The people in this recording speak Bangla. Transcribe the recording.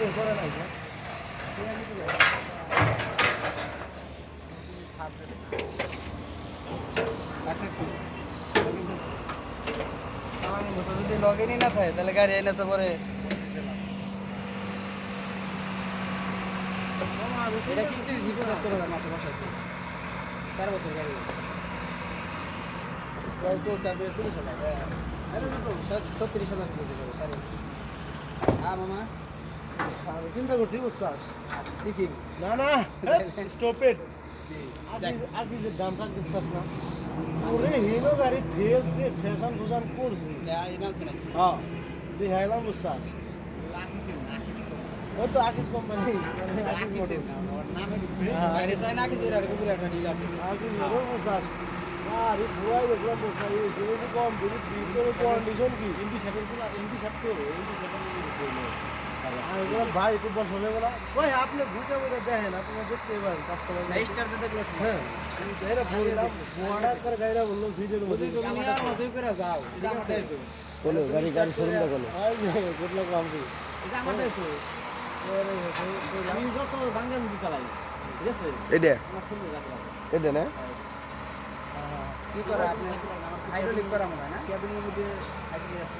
রে করে নাই যদি লগইনই না থাকে তাহলে গাড়ি এনে তো। পরে এটা কিস্তি দিব সত্তর হাজার মাসে বসাইতে চার বছর গাড়ি চলছে আপনি তিরিশ হাজার। হ্যাঁ। ছত্রিশ হাজার চার বছর। হ্যাঁ মামা। চিন্তা করছি বুঝছাস দেখি। না না স্টপ ইট? আগে যে দামটা দেখছাস না? ওরে হিরো গাড়ি ফেল যে ফ্যাশন ফুশন করছি? হ্যাঁ বুঝছাস? লাকিসের, লাকিস কোম্পানি। ওই তো আকিস কোম্পানি আর বুঝছাস? বুয়াই দেখলাম বসাই কম কন্ডিশন কি? সাহেবেরগুলো, এমপি সাহেব তো, গুলো বলল। আমি বললাম ভাই একটু বস হবে বলা ওই আপনি ঘুরতে ঘুরতে দেখেন আপনারা দেখতে পারেন কাস্টমার না, স্টারটা দেখলে হ্যাঁ সমস্যা। এরা বললাম বোয়াডার করে গাড়িটা বললো সিটের যদি মধ্যে তুমি নেওয়ার মতোই করে যাও, ঠিক আছে? বলো তুমি গাড়ি start গাড়ি করে- শোরুমটা বলো এই যে গুড লাক রামজি এই যে আমাদের তো, আমি যত বাঙ্গাল মুভি চালাই, ঠিক আছে? এটা আমার সুন্দর রাখলাম। এটা না কি করে আপনি হাইড্রোলিক করা মনে হয় না ক্যাবিনের মধ্যে হাইড্রোলিক আছে